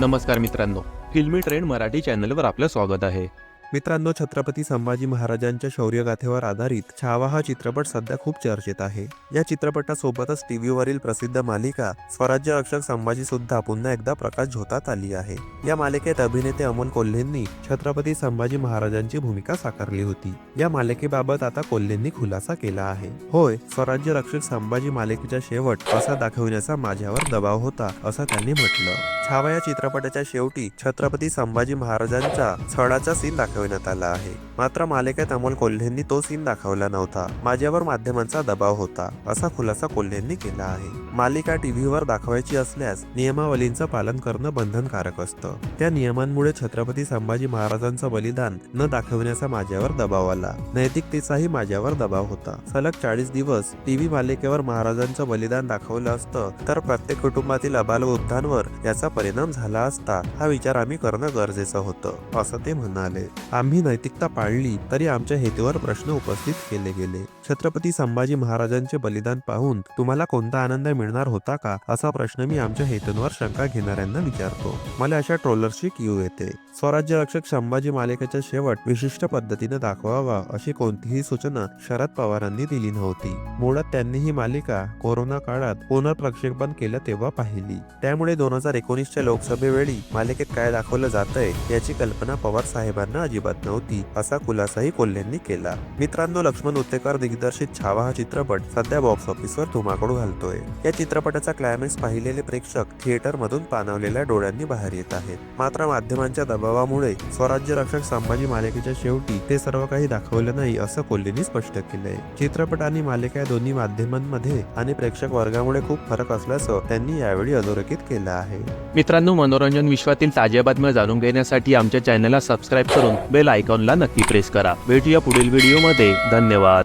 नमस्कार मित्रांनो फिल्मी ट्रेंड मराठी चॅनलवर आपलं स्वागत आहे. मित्रांनो छत्रपती संभाजी महाराजांच्या शौर्यगाथेवर आधारित छावा हा चित्रपट सध्या खूप चर्चेत आहे. या चित्रपटासोबतच टीव्हीवरील प्रसिद्ध मालिका स्वराज्य रक्षक संभाजी सुद्धा पुन्हा एकदा प्रकाश झोतात आली आहे. या मालिकेत अभिनेते अमोल कोल्हेंनी छत्रपती संभाजी महाराजांची भूमिका साकारली होती. या मालिकेबाबत आता कोल्हेंनी खुलासा केला आहे. होय स्वराज्य रक्षक संभाजी मालिकेचा शेवट असा दाखवण्याचा माझ्यावर दबाव होता असं त्यांनी म्हटलं. छावा या चित्रपटाच्या शेवटी छत्रपती संभाजी महाराजांचा छळाचा सीन दाखवण्यात आला आहे. मात्र मालिकेत अमोल कोल्हेंनी तो सीन दाखवला नव्हता. माझ्यावर माध्यमांचा दबाव होता असा खुलासा कोल्हेंनी केला आहे. मालिका टीव्हीवर दाखवायची असल्यास नियमावलींचं पालन करणं बंधनकारक असतं. त्या नियमांमुळे छत्रपती संभाजी महाराजांचं बलिदान न दाखवण्याचा माझ्यावर दबाव आला. नैतिकतेचाही माझ्यावर दबाव होता. सलग चाळीस दिवस टीव्ही मालिकेवर महाराजांचं बलिदान दाखवलं असतं तर प्रत्येक कुटुंबातील अबालवृद्धांवर याचा परिणाम झाला असता हा विचार आम्ही करणं गरजेचं होतं असं ते म्हणाले. आम्ही नैतिकता पाळली तरी आमच्या हेतूवर प्रश्न उपस्थित केले गेले. छत्रपती संभाजी महाराजांचे बलिदान पाहून तुम्हाला कोणता आनंद मिळणार होता का असा प्रश्न मी आमच्या हेतूंवर शंका घेणाऱ्यांना विचारतो. मला अशा ट्रोलरची क्यू येते. स्वराज्य रक्षक संभाजी मालिकेचा शेवट विशिष्ट पद्धतीने दाखवावा अशी कोणतीही सूचना शरद पवारांनी दिली नव्हती. मुळात त्यांनी ही मालिका कोरोना काळात पुनर्प्रक्षेपण केलं तेव्हा पाहिली. त्यामुळे दोन हजार एकोणीस एकोणीसच्या लोकसभेवेळी मालिकेत काय दाखवलं जातंय याची कल्पना पवार साहेबांना अजिबात नव्हती असा खुलासाही कोल्हेंनी केला. मित्रांनो लक्ष्मण उत्तेकर दिग्दर्शित छावा हा चित्रपट सध्या बॉक्स ऑफिसवर धुमाकूळ घालतोय. या चित्रपटाचा क्लायमॅक्स पाहिलेले प्रेक्षक थिएटर मधून पाणावलेल्या डोळ्यांनी बाहेर येत आहेत. मात्र माध्यमांच्या दबावामुळे स्वराज्य रक्षक संभाजी मालिकेच्या शेवटी ते सर्व काही दाखवलं नाही असं कोल्हेंनी स्पष्ट केलंय. चित्रपट आणि मालिका या दोन्ही माध्यमांमध्ये आणि प्रेक्षक वर्गामुळे खूप फरक असल्याचं त्यांनी यावेळी अधोरेखित केलं आहे. मित्रांनो मनोरंजन विश्वातील ताज्या बातम्या जाणून घेण्यासाठी आमच्या चॅनलला सबस्क्राईब करून बेल आयकॉनला नक्की प्रेस करा. भेटूया पुढील व्हिडिओमध्ये. धन्यवाद.